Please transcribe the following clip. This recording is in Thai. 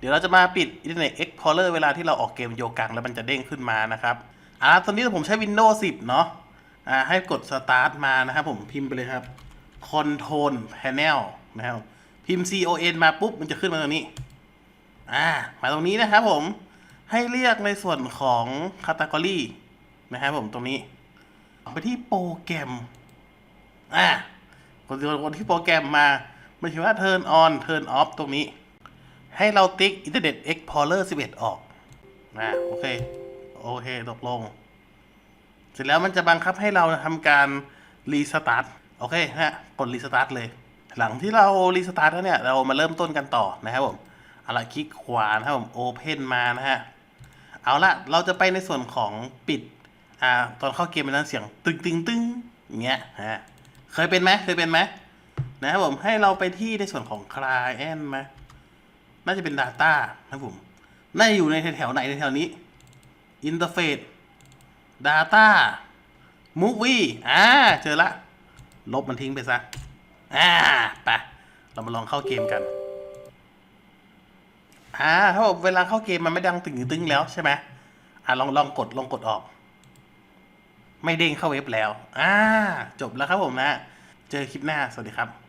เดี๋ยวเราจะมาปิด Internet Explorer เวลาที่เราออกเกมโยกังแล้วมันจะเด้งขึ้นมานะครับอ่าตอนนี้ผมใช้ Windows 10 เนาะอ่าให้กด Start มานะครับผมพิมพ์ไปเลยครับ Control Panel นะครับพิมพ์ CON มาปุ๊บมันจะขึ้นมาตรงนี้ อ่า มาตรงนี้นะครับผม ให้เรียกในส่วนของ Category นะครับผมตรงนี้ ไปที่โปรแกรม อ่าคนที่โปรแกรมมามันเขียนว่า turn on turn off ตรงนี้ ให้เราติ๊ก Internet Explorer 11 ออกอ่าโอเค โอเค ตกลง เสร็จแล้วมันจะบังคับให้เราทำการรีสตาร์ทโอเคฮะกดรีสตาร์ทเลย หลังที่เรารีสตาร์ทแล้วเนี่ย เรามาเริ่มต้นกันต่อนะครับผมเอาละคลิกขวานะครับผม Open มานะฮะ เอาละเราจะไปในส่วนของปิด อ่า ตอนเข้าเกมมันนั้นเสียง ตึงตึงตึงอย่างเงี้ยฮะ เคยเป็นไหมเคยเป็นไหมนะครับผมให้เราไปที่ในส่วนของ Client ไหมน่ น่าจะเป็น Data นะผมน่าจะอยู่ในแถวไหนในแถวนี้ Interface Data Movie อ่า เจอละ ลบมันทิ้งไปซะ อ่า ไป เรามาลองเข้าเกมกัน อ่าถ้าบอกเวลาเข้าเกมมันไม่ดังตึงตึงแล้วใช่ไหมอ่าลองลองกดลองกดออก ไม่เด้งเข้าเว็บแล้ว อ่า จบแล้วครับผมนะ เจอคลิปหน้า สวัสดีครับ